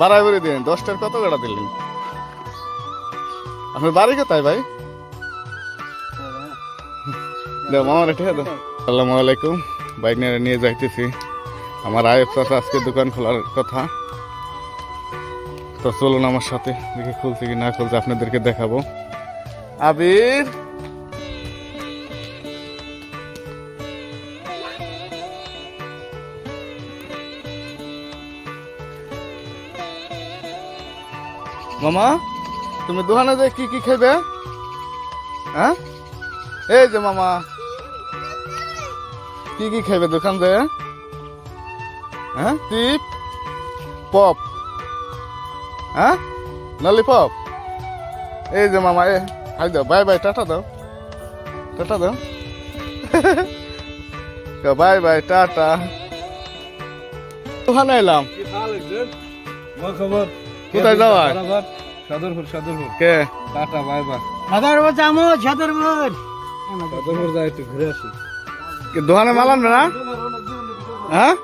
বাড়াই করে দিন দশটার কত গাড়া দিলেন? আপনার বাড়ি কোথায় ভাই? মামার ঠিক আছে আসসালামু আলাইকুম বাইক নিয়ে নিয়ে যাইতেছি। আমার আয়েব চাষা আজকে দোকান খোলার কথা। তো চলুন আমার সাথে, দেখি খুলছে কি না খুলছে, আপনাদেরকে দেখাবো। আবির! মামা, তুমি দোকানে যে কি কি খাইবে হ্যাঁ? এই যে মামা, কি কি খাইবে দোকান যে হ্যাঁ? টিপ, পপ হ্যাঁ? ললিপপ। এই যে মামা এ হাই দাও, বাই বাই, টাটা দাও। টাটা দাও। Bye bye, tata. ওখানে এলাম? খবর? কোথায় যাওয়া? সদরপুর সদরপুর। কে? Tata bye bye. সাদরপুর যামু সাদরপুর। সদরপুর যাই একটু ঘুরে আসি। কি দোকানে মাল আনবে না? হ্যাঁ?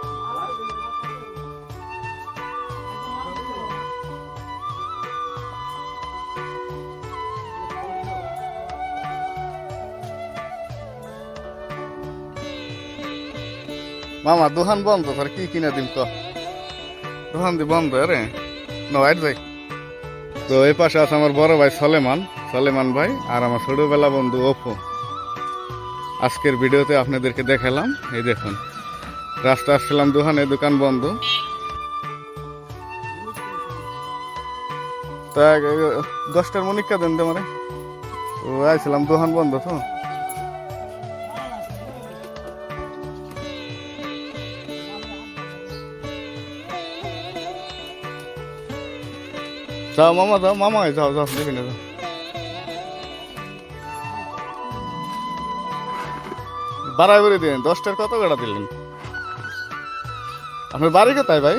মামা দোকান বন্ধ তোর কি কিনে দিম তো দোকান দি বন্ধ রে নয় যাই। তো এই পাশে আছে আমার বড় ভাই সলেমান সলেমান ভাই আর আমার ছোটবেলা বন্ধু অপু। আজকের ভিডিওতে আপনাদেরকে দেখালাম, এই দেখুন। রাস্তা আসছিলাম, দোকানে, দোকান বন্ধ। তা, দশটার মনিকা দেন মানে ও, আইছিলাম, দোকান বন্ধ তো। যাও মামা যাও মামা যাও যাও দেখি না যাও। বাড়াই করে দিন দশটার কত গাড়া দিলেন? আপনার বাড়ি কোথায় ভাই?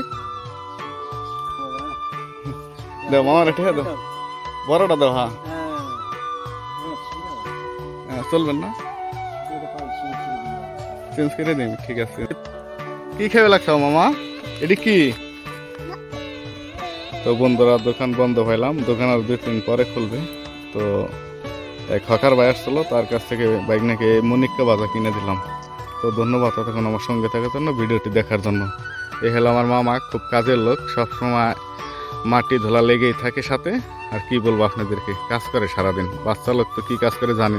দাও মামার ঠিক আছে বড়টা দাও হ্যাঁ। হ্যাঁ, চলবেন না? চেঞ্জ করে দিন ঠিক আছে। কি খেয়ে লাগছে মামা? এটি কি? তো বন্ধুরা, দোকান বন্ধ হইলাম। দোকান আর দুই তিন পরে খুলবে। তো এক হকার ভাই আসছিল, তার কাছ থেকে বাইক নাকি মনিক্কা বাজা কিনে দিলাম। তো ধন্যবাদ ততক্ষণ আমার সঙ্গে থাকার জন্য, ভিডিওটি দেখার জন্য। এ হলো আমার মামা, খুব কাজের লোক। সবসময় মাটি ধোলা লেগেই থাকে সাথে। আর কি বলব আপনাদেরকে? কাজ করে সারাদিন। বাচ্চা লোক তো কী কাজ করে জানি।